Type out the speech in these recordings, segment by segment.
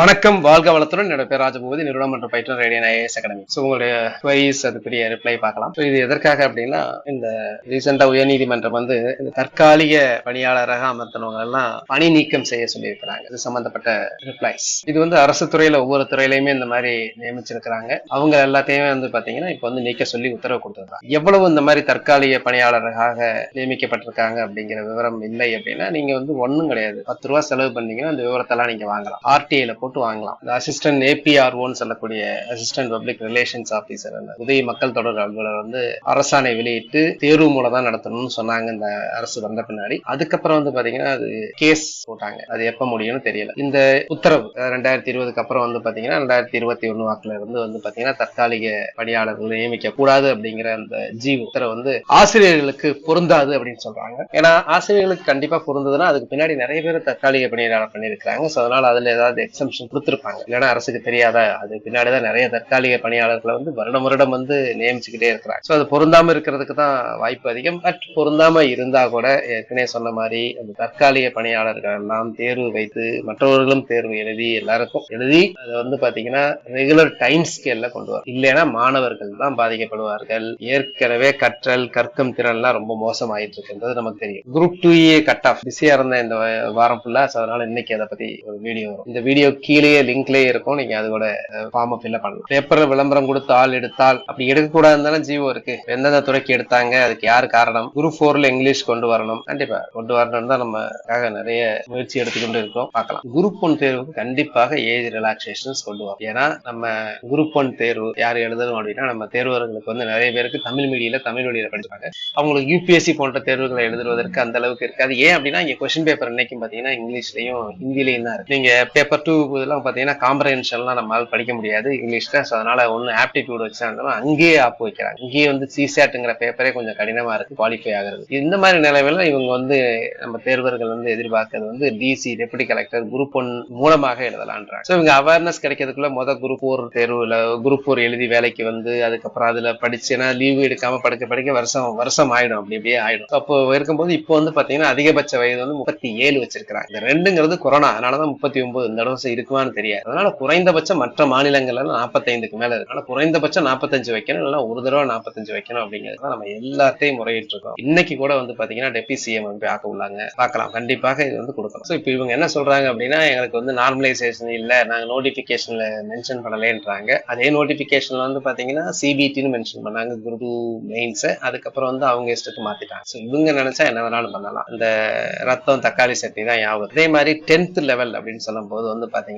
வணக்கம் வாழ்க வளத்துடன். என்னோட பேர் ராஜபூபதி நிறுவனம் மற்றும் பயிற்று ரேடியன் ஐஏஎஸ் அகாடமி. ஸோ உங்களுடைய குவரிஸ் அதுக்குரிய ரிப்ளை பார்க்கலாம். ஸோ இது எதற்காக அப்படின்னா இந்த ரீசெண்டாக உயர்நீதிமன்றம் வந்து இந்த தற்காலிக பணியாளராக அமர்த்தினவங்க எல்லாம் பணி நீக்கம் செய்ய சொல்லியிருக்கிறாங்க. இது சம்பந்தப்பட்ட ரிப்ளைஸ் இது வந்து அரசு துறையில ஒவ்வொரு துறையிலையுமே இந்த மாதிரி நியமிச்சிருக்கிறாங்க. அவங்க எல்லாத்தையுமே வந்து பாத்தீங்கன்னா இப்போ வந்து நீக்க சொல்லி உத்தரவு கொடுத்துருக்காங்க. எவ்வளவு இந்த மாதிரி தற்காலிக பணியாளராக நியமிக்கப்பட்டிருக்காங்க அப்படிங்கிற விவரம் இல்லை அப்படின்னா நீங்க வந்து ஒன்றும் கிடையாது. பத்து ரூபா செலவு பண்ணீங்கன்னா அந்த விவரத்தெல்லாம் நீங்க வாங்கலாம். ஆர்டிஐல போட்டு வாங்கலாம். அசிஸ்டன்ட் ஏபிஆர்ஓன்னு சொல்லக்கூடிய அசிஸ்டன்ட் பப்ளிக் ரிலேஷன்ஸ் ஆபீசர் அந்த உதவி மக்கள் தொடர் அலுவலர் வந்து அரசாணை வெளியிட்டு தேர்வு மூலம் தான் நடத்தணும்னு சொன்னாங்க இந்த அரசு வந்த பின்னாடி. அதுக்கப்புறம் வந்து பாத்தீங்கன்னா அது கேஸ் போட்டாங்க. அது எப்ப முடியும்னு தெரியல. இந்த உத்தரவு ரெண்டாயிரத்தி இருபதுக்கு அப்புறம் வந்து பாத்தீங்கன்னா ரெண்டாயிரத்தி இருபத்தி ஒண்ணு வாக்குல இருந்து வந்து பாத்தீங்கன்னா தற்காலிக பணியாளர்கள் நியமிக்க கூடாது அப்படிங்கிற அந்த ஜி உத்தரவு வந்து ஆசிரியர்களுக்கு பொருந்தாது அப்படின்னு சொல்றாங்க. ஏன்னா ஆசிரியர்களுக்கு கண்டிப்பா பொருந்ததுன்னா அதுக்கு பின்னாடி நிறைய பேர் தற்காலிக பணியாளர் பண்ணியிருக்காங்க ஸோ அதனால அதுல ஏதாவது எக்ஸம்ஷன் கொடுத்துருப்பாங்க. இல்லைன்னா அரசுக்கு தெரியாதா? அது பின்னாடிதான் நிறைய தற்காலிக பணியாளர்களை வந்து வருடம் வருடம் வந்து நியமிச்சுக்கிட்டே இருக்கிறாங்க. ஸோ அது பொருந்தாம இருக்கிறதுக்கு தான் வாய்ப்பு அதிகம். பட் பொருந்தாம இருந்தா கூட ஏற்கனவே சொன்ன மாதிரி அந்த தற்காலிக பணியாளர்கள் எல்லாம் தேர்வு வைத்து மற்றவர்களும் தேர்வு எழுதி எல்லாருக்கும் எழுதி அதை வந்து பாத்தீங்கன்னா ரெகுலர் டைம் ஸ்கேல்ல கொண்டு வரும் இல்லைன்னா மாணவர்கள் தான் பாதிக்கப்படுவார்கள். ஏற்கனவே கற்றல் கற்கும் திறன்லாம் ரொம்ப மோசமாயிட்டு இருக்குன்றது நமக்கு தெரியும். Group two A cut off பிஸியா இருந்த இந்த வாரம் ஃபுல்லா அதனால இன்னைக்கு அதை பத்தி ஒரு வீடியோ வரும். இந்த வீடியோ கீழேயே லிங்க்லயே இருக்கும். நீங்க அதோட ஃபார்ம் ஃபில்அப் பண்ணலாம். பேப்பர்ல விளம்பரம் கொடுத்து ஆள் எடுத்தால் அப்படி எடுக்க இருந்தாலும் ஜீவோ இருக்கு. எந்தெந்த துறைக்கு எடுத்தாங்க அதுக்கு யார் காரணம்? குரூப் ஃபோர்ல இங்கிலீஷ் கொண்டு வரணும். கண்டிப்பா கொண்டு வரணும் தான் நமக்காக நிறைய முயற்சி எடுத்துக்கொண்டு இருக்கோம். பார்க்கலாம். குரூப் ஒன் தேர்வுக்கு கண்டிப்பாக ஏஜ் ரிலாக்ஸேஷன்ஸ் கொண்டு வரும் ஏன்னா நம்ம குரூப் ஒன் தேர்வு யார் எழுதணும் அப்படின்னா நம்ம தேர்வர்களுக்கு வந்து நிறைய பேருக்கு தமிழ் மீடியில தமிழ் வழியில படிப்பாங்க. அவங்களுக்கு யூபிஎஸ்சி போன்ற தேர்வுகளை எழுதுவதற்கு அந்த அளவுக்கு இருக்காது. ஏன் அப்படின்னா இங்க கொஸ்டின் பேப்பர் இன்னைக்கும் பாத்தீங்கன்னா இங்கிலீஷ்லயும் ஹிந்திலையும் தான் இருக்கு. நீங்க பேப்பர் டூ இதெல்லாம் பாத்தீங்கன்னா காம்ப்ரஹென்ஷன்லாம் நம்மளால படிக்க முடியாது. இங்கிலீஷ்ல ஸோ அதனால ஒன்னு ஆப்டிடியூட் வச்சா இருந்தாலும் அங்கேயே ஆப் வைக்கிறாங்க. இங்கேயே வந்து சிசாட்டுங்கிற பேப்பரே கொஞ்சம் கடினமா இருக்கு குவாலிஃபை ஆகுறது. இந்த மாதிரி நிலைமையில இவங்க வந்து நம்ம தேர்வர்கள் வந்து எதிர்பார்க்கறது வந்து DC deputy collector group one மூலமாக எழுதலான்றாங்க. ஸோ இவங்க அவேர்னஸ் கிடைக்கிறதுக்குள்ள மொதல் குரூப் ஃபோர் தேர்வுல குரூப் ஃபோர் எழுதி வேலைக்கு வந்து அதுக்கப்புறம் அதுல படிச்சுன்னா லீவு எடுக்காம படிக்க படிக்க வருஷம் வருஷம் ஆயிடும். அப்படி அப்படியே ஆயிடும். அப்போ இருக்கும்போது இப்போ வந்து பாத்தீங்கன்னா அதிகபட்ச வயது வந்து முப்பத்தி ஏழு வச்சிருக்கிறாங்க. இந்த ரெண்டுங்கிறது கொரோனா அதனாலதான் முப்பத்தி ஒன்பது இந்த தடவை இருக்குமான்னு தெரியாது. அதனால குறைந்தபட்சம் மற்ற மாநிலங்கள்ல நாற்பத்தைந்துக்கு மேல இருக்கு. ஆனா குறைந்தபட்சம் நாற்பத்தஞ்சு வைக்கணும். இல்லைன்னா ஒரு தடவை நாற்பத்தஞ்சு வைக்கணும் அப்படிங்கிறது தான் நம்ம எல்லாத்தையும் முறையிட்டு இருக்கோம். இன்னைக்கு கூட வந்து பாத்தீங்கன்னா டெபி சிஎம் வந்து ஆக்க உள்ளாங்க. பார்க்கலாம். கண்டிப்பாக இது வந்து கொடுக்கணும் ஸோ இப்போ இவங்க என்ன சொல்றாங்க அப்படின்னா எங்களுக்கு வந்து நார்மலைசேஷன் இல்ல. நாங்க நோட்டிபிகேஷன்ல மென்ஷன் பண்ணலேன்றாங்க. அதே நோட்டிபிகேஷன்ல வந்து பாத்தீங்கன்னா சிபிடின்னு மென்ஷன் பண்ணாங்க. குரு மெயின்ஸ். அதுக்கப்புறம் வந்து அவங்க இஷ்டத்துக்கு மாத்திட்டாங்க. ஸோ இவங்க நினைச்சா என்ன வேணாலும் பண்ணலாம். அந்த ரத்தம் தக்காளி சட்னி தான் ஞாபகம். அதே மாதிரி டென்த் லெவல் அப்படின்னு சொல்லும் போது வந்து பாத்தீங்கன்னா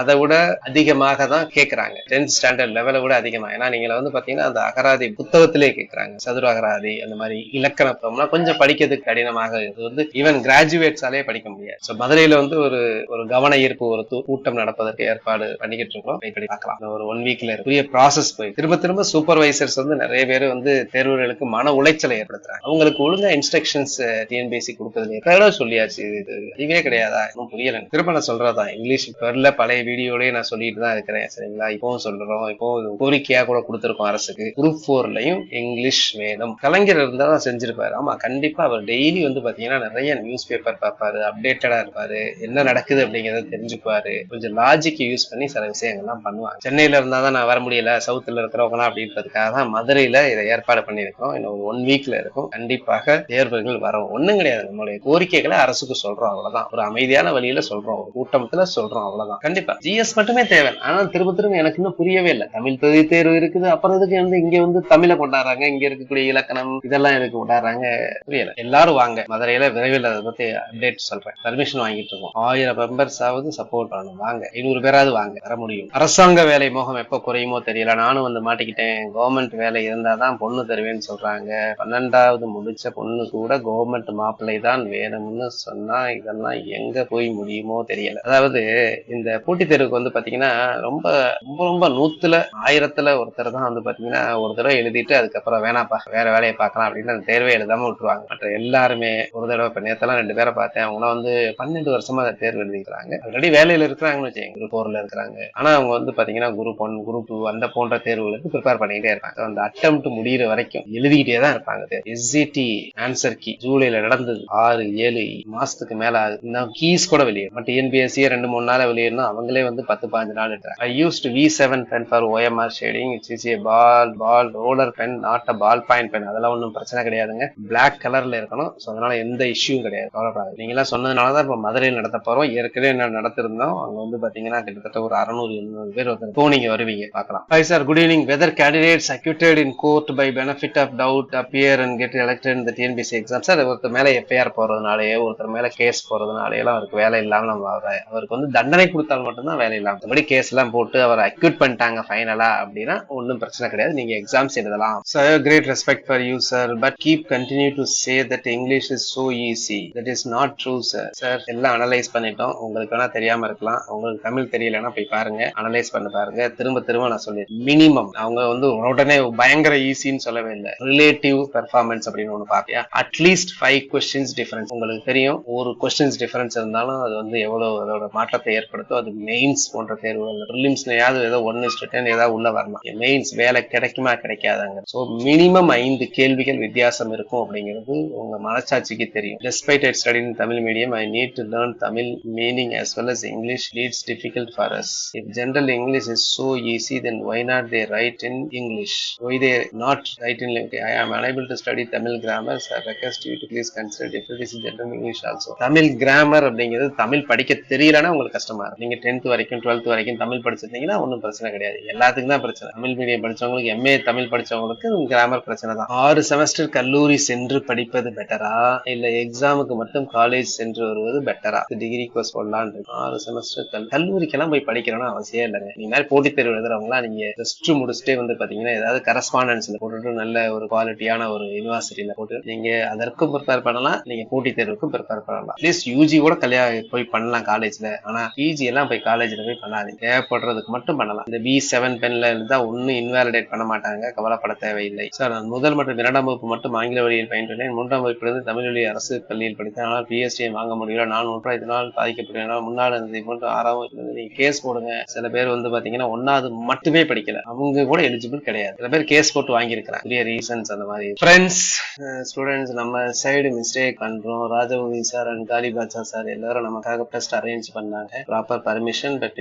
அதை விட அதிகமாக தான் கேட்கறாங்க டென்த் ஸ்டாண்டர்ட் லெவலை விட அதிகமா. ஏன்னா நீங்க வந்து பாத்தீங்கன்னா அந்த அகராதி புத்தகத்திலே கேட்கறாங்க சதுர அகராதி அந்த மாதிரி இலக்கணத்தம்னா கொஞ்சம் படிக்கிறதுக்கு கடினமாக இது வந்து ஈவன் கிராஜுவேட்ஸாலே படிக்க முடியாது. ஸோ மதுரையில வந்து ஒரு ஒரு கவன ஈர்ப்பு ஒரு கூட்டம் நடப்பதற்கு ஏற்பாடு பண்ணிக்கிட்டு இருக்கோம் இப்படி பார்க்கலாம். ஒரு ஒன் வீக்ல பெரிய ப்ராசஸ் போய் திரும்ப திரும்ப சூப்பர்வைசர்ஸ் வந்து நிறைய பேர் வந்து தேர்வுகளுக்கு மன உளைச்சலை ஏற்படுத்துறாங்க. அவங்களுக்கு ஒழுங்கா இன்ஸ்ட்ரக்ஷன்ஸ் டிஎன்பிஎஸ்சி கொடுக்கறது எத்தனை சொல்லியாச்சு. இது இதுவே கிடையாதா? இன்னும் புரியல. திரும்ப நான் சொல்றதா? இங்கிலீஷ் வரல பழைய வீடியோலயே நான் சொல்லிட்டு தான் இருக்கிறேன் சரிங்களா? இப்பவும் சொல்றோம். இப்போ கோரிக்கையா கூட கொடுத்துருக்கோம் அரசுக்கு. குரூப் ஃபோர்லயும் இங்கிலீஷ் வேணும். கலைஞர் இருந்தா தான் செஞ்சிருப்பாரு. ஆமா கண்டிப்பா அவர் டெய்லி வந்து பாத்தீங்கன்னா நிறைய நியூஸ் பேப்பர் பார்ப்பாரு அப்டேட்டடா இருப்பாரு. என்ன நடக்குது அப்படிங்கறத தெரிஞ்சுப்பாரு கொஞ்சம் லாஜிக் யூஸ் பண்ணி சில விஷயங்கள்லாம் பண்ணுவாங்க சென்னையில இருந்தா தான் நான் வர முடியல சவுத்துல இருக்கிறவங்களாம் அப்படின்றதுக்காக தான் மதுரையில இதை ஏற்பாடு பண்ணியிருக்கோம் இன்னும் ஒன் வீக்ல இருக்கும். கண்டிப்பாக தேர்வுகள் வரும். ஒண்ணும் கிடையாது. நம்மளுடைய கோரிக்கைகளை அரசுக்கு சொல்றோம் அவ்வளவுதான். ஒரு அமைதியான வழியில சொல்றோம். ஒரு கூட்டத்துல சொல்றோம் அவ்வளவுதான். கண்டிப்பா. ஜிஎஸ் மட்டுமே தேவை. ஆனா திரும்ப திரும்ப எனக்கு இன்னும் புரியவே இல்லை. தமிழ் தொகுதி தேர்வு இருக்குது. அப்புறம் இதுக்கு வந்து இங்க வந்து தமிழை கொண்டாடுறாங்க? இங்க இருக்கக்கூடிய இலக்கணம் இதெல்லாம் எனக்கு கொண்டாடுறாங்க? புரியல. எல்லாரும் வாங்க. மதுரையில விரைவில் அதை பத்தி அப்டேட் சொல்றேன். பர்மிஷன் வாங்கிட்டு இருக்கோம். ஆயிரம் மெம்பர்ஸ் ஆவது சப்போர்ட் பண்ணணும். வாங்க. ஐநூறு பேராவது வாங்க. வர முடியும். அரசாங்க வேலை மோகம் எப்ப குறையுமோ தெரியல. நானும் வந்து மாட்டிக்கிட்டேன். கவர்மெண்ட் வேலை இருந்தாதான் பொண்ணு தருவேன்னு சொல்றாங்க. பன்னெண்டாவது முடிச்ச பொண்ணு கூட கவர்மெண்ட் மாப்பிள்ளை தான் வேணும்னு சொன்னா இதெல்லாம் எங்க போய் முடியுமோ தெரியல. அதாவது இந்த போட்டித் தேர்வுக்கு வந்து பாத்தீங்கன்னா ரொம்ப ரொம்ப ரொம்ப நூத்துல ஆயிரத்துல ஒருத்தர் தான் வந்து பாத்தீங்கன்னா ஒரு தடவை எழுதிட்டு அதுக்கப்புறம் வேணாப்பா வேற வேலையை பார்க்கலாம் அப்படின்னு அந்த தேர்வை எழுதாம விட்டுருவாங்க. மற்ற எல்லாருமே ஒரு தடவை இப்ப நேரத்தெல்லாம் ரெண்டு பேரை பார்த்தேன். அவங்களாம் வந்து பன்னெண்டு வருஷமா அந்த தேர்வு எழுதிக்கிறாங்க. ஆல்ரெடி வேலையில இருக்கிறாங்கன்னு வச்சுக்கோங்க. குரூப் போர்ல இருக்கிறாங்க. ஆனா அவங்க வந்து பாத்தீங்கன்னா குரூப் ஒன் குரூப் டூ அந்த போன்ற தேர்வுகளுக்கு ப்ரிப்பேர் பண்ணிக்கிட்டே இருப்பாங்க. அந்த அட்டம் முடியிற வரைக்கும் எழுதிக்கிட்டே தான் இருப்பாங்க எஸ்இடி ஆன்சர் கி ஜூலைல நடந்தது. ஆறு ஏழு மாசத்துக்கு மேல ஆகுது. இன்னும் கீஸ் கூட வெளியே பட் என்பிஎஸ்சியே ரெண்டு மூணு நாள் சொல்லியிருந்தோம் அவங்களே வந்து பத்து பாஞ்சு நாள் எடுத்தாங்க I used V seven pen for OMR shading it's is a ball ball roller pen not a ball point pen அதெல்லாம் ஒன்றும் பிரச்சனை கிடையாதுங்க. பிளாக் கலர்ல இருக்கணும். ஸோ அதனால எந்த இஷ்யூவும் கிடையாது. கவலைப்படாது நீங்களாம் சொன்னதுனால தான் இப்போ மதுரையில் நடத்த போறோம். ஏற்கனவே என்ன நடத்திருந்தோம். அங்க வந்து பாத்தீங்கன்னா கிட்டத்தட்ட ஒரு அறுநூறு எழுநூறு பேர் வந்து இப்போ நீங்க வருவீங்க. பார்க்கலாம். Hi sir good evening whether candidates acquitted in court by benefit of doubt appear and get elected இந்த டிஎன்பிசி எக்ஸாம் சார் ஒருத்தர் மேலே எஃப்ஐஆர் போறதுனாலயே ஒருத்தர் மேலே கேஸ் போறதுனாலே எல்லாம் அவருக்கு வேலை இல்லாமல் நம்ம அவருக்கு வந்து தண்டனை கொடுத்தால் மட்டும்தான் வேலை இல்லாம மற்றபடி கேஸ் எல்லாம் போட்டு அவரை அக்யூட் பண்ணிட்டாங்க ஃபைனலா அப்படின்னா ஒன்றும் பிரச்சனை கிடையாது. நீங்க எக்ஸாம்ஸ் எழுதலாம். Sir great respect for you sir but keep continue to say that English is so easy that is not true sir sir எல்லாம் அனலைஸ் பண்ணிட்டோம். உங்களுக்கு வேணா தெரியாம இருக்கலாம். உங்களுக்கு தமிழ் தெரியலன்னா போய் பாருங்க. அனலைஸ் பண்ணி பாருங்க. திரும்ப திரும்ப நான் சொல்லி மினிமம் அவங்க வந்து உடனே பயங்கர ஈஸின்னு சொல்லவே இல்லை. ரிலேட்டிவ் பெர்ஃபார்மன்ஸ் அப்படின்னு ஒன்று பார்த்தியா? அட்லீஸ்ட் ஃபைவ் கொஸ்டின்ஸ் டிஃபரன்ஸ் உங்களுக்கு தெரியும். ஒரு கொஸ்டின்ஸ் டிஃபரன்ஸ் இருந்தாலும் அது வந்து எவ்வளவு அதோட மாற்றத்தை ஏற்படுத்தும். அது மெயின்ஸ் போன்ற தேர்வுகள் ப்ரிலிம்ஸ்லயாவது ஏதோ ஒன் இஸ்டு டென் ஏதாவது உள்ள வரலாம் மெயின்ஸ் வேலை கிடைக்குமா கிடைக்காதாங்க ஸோ மினிமம் ஐந்து கேள்விகள் வித்தியாசம் இருக்கும் அப்படிங்கிறது உங்க மனசாட்சிக்கு தெரியும் despite I'd study in Tamil medium I need to learn Tamil meaning as well as English leads difficult for us. If general English is so easy, then why not they write in English? Why they not write in okay, I am unable to study Tamil grammar, so I request you to please consider difficulties in general English also. Tamil grammar அப்படிங்கிறது தமிழ் படிக்க தெரியலன்னா உங்களுக்கு கஷ்டமா இருக்கும் நீங்க tenth வரைக்கும் twelfth வரைக்கும் தமிழ் படிச்சிருந்தீங்கன்னா ஒன்றும் பிரச்சனை கிடையாது. எல்லாத்துக்கும் தான் பிரச்சனை. தமிழ் மீடியம் படிச்சவங்களுக்கு எம்ஏ தமிழ் படிச்சவங்களுக்கு கிராமர் பிரச்சனை தான். ஆறு செமஸ்டர் கல்லூரி சென்று படிப்பது பெட்டரா இல்ல எக்ஸாமுக்கு மட்டும் காலேஜ் சென்று வருவது பெட்டரா டிகிரி கோர்ஸ் போடலான்னு ஆறு செமஸ்டர் கல் கல்லூரிக்கெல்லாம் போய் படிக்கணும்னு அவசியம் இல்லைங்க. நீங்க மாதிரி போட்டித் தேர்வு எழுதுறவங்களாம் நீங்க ஜஸ்ட் முடிச்சுட்டே வந்து பாத்தீங்கன்னா ஏதாவது கரஸ்பாண்டன்ஸ்ல போட்டுட்டு நல்ல ஒரு குவாலிட்டியான ஒரு யூனிவர்சிட்டியில போட்டு நீங்க அதற்கும் ப்ரிப்பேர் பண்ணலாம். நீங்க போட்டித் தேர்வுக்கும் ப்ரிப்பேர் பண்ணலாம். அட்லீஸ்ட் யூஜி கூட கல்யாணம் போய் பண்ணலாம் காலேஜ்ல ஆனா பிஜி எல்லாம் போய் காலேஜ்ல போய் பண்ணாதீங்க. தேவைப்படுறதுக்கு மட்டும் பண்ணலாம். இந்த பி செவன் பென்ல இருந்தால் ஒன்றும் இன்வாலிடேட் பண்ண மாட்டாங்க. கவலைப்பட தேவையில்லை. சார் நான் முதல் மற்றும் இரண்டாம் வகுப்பு மட்டும் ஆங்கில வழியில் பயின்றேன் மூன்றாம் வகுப்பிலிருந்து தமிழ் வழி அரசு பள்ளியில் படித்தேன். ஆனால் பிஎஸ்டியை வாங்க முடியல. நான் ஒன்றாம் இதனால் பாதிக்கப்படுகிறேன் முன்னாள் இருந்ததை போன்று ஆறாம் வகுப்பிலிருந்து கேஸ் போடுங்க. சில பேர் வந்து பார்த்தீங்கன்னா ஒன்னாவது மட்டுமே படிக்கல. அவங்க கூட எலிஜிபிள் கிடையாது. சில பேர் கேஸ் போட்டு வாங்கியிருக்கிறாங்க. பெரிய ரீசன்ஸ் அந்த மாதிரி. ஃப்ரெண்ட்ஸ் ஸ்டூடெண்ட்ஸ் நம்ம சைடு மிஸ்டேக் பண்றோம். Rajamouli sir and Kalipacha sir எல்லாரும் நமக்காக டெஸ்ட் அரேஞ்ச் பண்ணாங்க. Proper permission but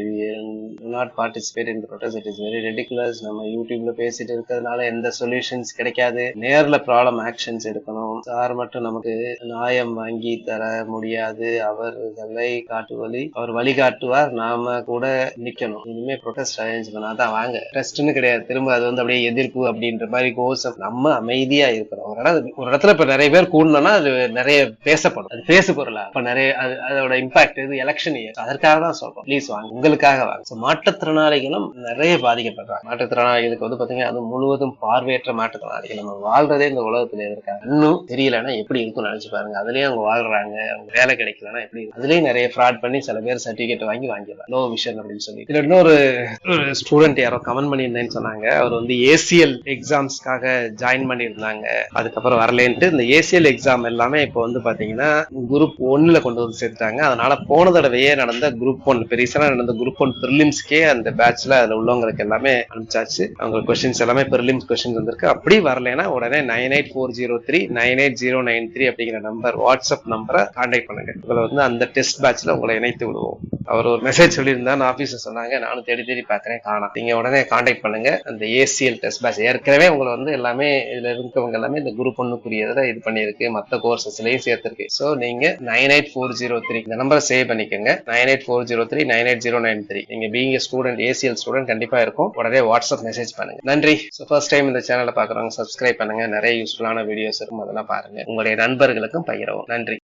not participate in protest it is very ridiculous நம்ம யூடியூப்ல பேசிட்டு இருக்கிறதுனால எந்த சொல்யூஷன்ஸ் கிடைக்காது. நேர்ல ப்ராப்ளம் ஆக்ஷன்ஸ் எடுக்கணும். சார் மட்டும் நமக்கு நியாயம் வாங்கி தர முடியாது. அவர் கலை காட்டு வழி அவர் வழிகாட்டுவார் நாம கூட நிக்கணும். இனிமே ப்ரொட்டஸ்ட் அரேஞ்ச் பண்ணாதான் வாங்க. ட்ரஸ்ட்னு கிடையாது. திரும்ப அது வந்து அப்படியே எதிர்ப்பு அப்படின்ற மாதிரி கோஷம் நம்ம அமைதியா இருக்கிறோம். ஒரு இடம் ஒரு இடத்துல இப்ப நிறைய பேர் கூடணும்னா அது நிறைய பேசப்படும். அது பேசு பொருளா. இப்ப நிறைய அது அதோட இம்பாக்ட் இது எலெக்ஷன் இயர் அதற்காக தான் சொல்றோம். ப்ளீஸ் வாங்க. உங்களுக்காக வாங்க. ஸோ மாற்றுத்திறனாளிகளும் நிறைய பாதிக்கப்படுறாங்க. மாற்றுத்திறனாளிகளுக்கு வந்து பாத்தீங்கன்னா அது முழுவதும் பார்வையற்ற மாற்றுத்திறனாளிகள். நம்ம வாழ்றதே இந்த உலகத்துல இருக்காங்க இன்னும் தெரியலன்னா எப்படி இருக்கும்னு நினைச்சு பாருங்க. அதுலயும் அவங்க வாழ்றாங்க அவங்க வேலை கிடைக்கலன்னா எப்படி இருக்கும்? அதுலயும் நிறைய ஃப்ராட் பண்ணி சில பேர் சர்டிபிகேட் வாங்கி வாங்கிடலாம். லோ விஷன் அப்படின்னு சொல்லி. இதுல இன்னொரு ஸ்டூடெண்ட் யாரோ கமெண்ட் பண்ணியிருந்தேன்னு சொன்னாங்க. அவர் வந்து ஏசிஎல் எக்ஸாம்ஸ்க்காக ஜாயின் பண்ணியிருந்தாங்க. அதுக்கப்புறம் வரலேன்ட்டு இந்த ஏசிஎல் எக்ஸாம் எல்லாமே இப்போ வந்து பாத்தீங்கன்னா குரூப் ஒன்னுல கொண்டு வந்து சேர்த்துட்டாங்க. அதனால போன தடவையே நடந்த குரூப் ஒன் பெருசா நடந்த குரூப் ஒன் ப்ரிலிம்ஸ்க்கே அந்த பேட்ச்ல அதுல உள்ளவங்களுக்கு எல்லாமே அனுப்பிச்சாச்சு. அவங்க கொஸ்டின்ஸ் எல்லாமே ப்ரிலிம்ஸ் கொஸ்டின்ஸ் வந்திருக்கு. அப்படி வரலைன்னா உடனே nine eight four zero three nine eight zero nine three அப்படிங்கிற நம்பர் வாட்ஸ்அப் நம்பரை கான்டாக்ட் பண்ணுங்க. உங்களை வந்து அந்த டெஸ்ட் பேட்ச்ல உங்களை இணைத்து விடுவோம். அவர் ஒரு மெசேஜ் சொல்லியிருந்தா ஆபீஸ்ல சொன்னாங்க நானும் தேடி தேடி பார்க்குறேன் காணோம். நீங்கள் உடனே காண்டாக்ட் பண்ணுங்க. அந்த ஏசிஎல் டெஸ்ட் பேட்ச் ஏற்கனவே உங்களை வந்து எல்லாமே இதில் இருக்கவங்க எல்லாமே இந்த குரூப் ஒன்னுக்குரியதை இது பண்ணியிருக்கு. மற்ற கோர்சஸ்லையும் சேர்த்திருக்கு. ஸோ நீங்கள் nine eight four zero three இந்த நம்பரை சேவ் பண்ணிக்கோங்க. Nine eight four zero three nine eight zero nine three நீங்கள் பீங் ஸ்டூடெண்ட் ஏசிஎல் ஸ்டூடெண்ட் கண்டிப்பாக இருக்கும். உடனே வாட்ஸ்அப் மெசேஜ் பண்ணுங்க. நன்றி. ஸோ ஃபர்ஸ்ட் டைம் இந்த சேனலை பார்க்குறவங்க சப்ஸ்கிரைப் பண்ணுங்க. நிறைய யூஸ்ஃபுல்லான வீடியோஸ் இருக்கும். அதெல்லாம் பாருங்க. உங்களுடைய நண்பர்களுக்கும் பகிரவும். நன்றி.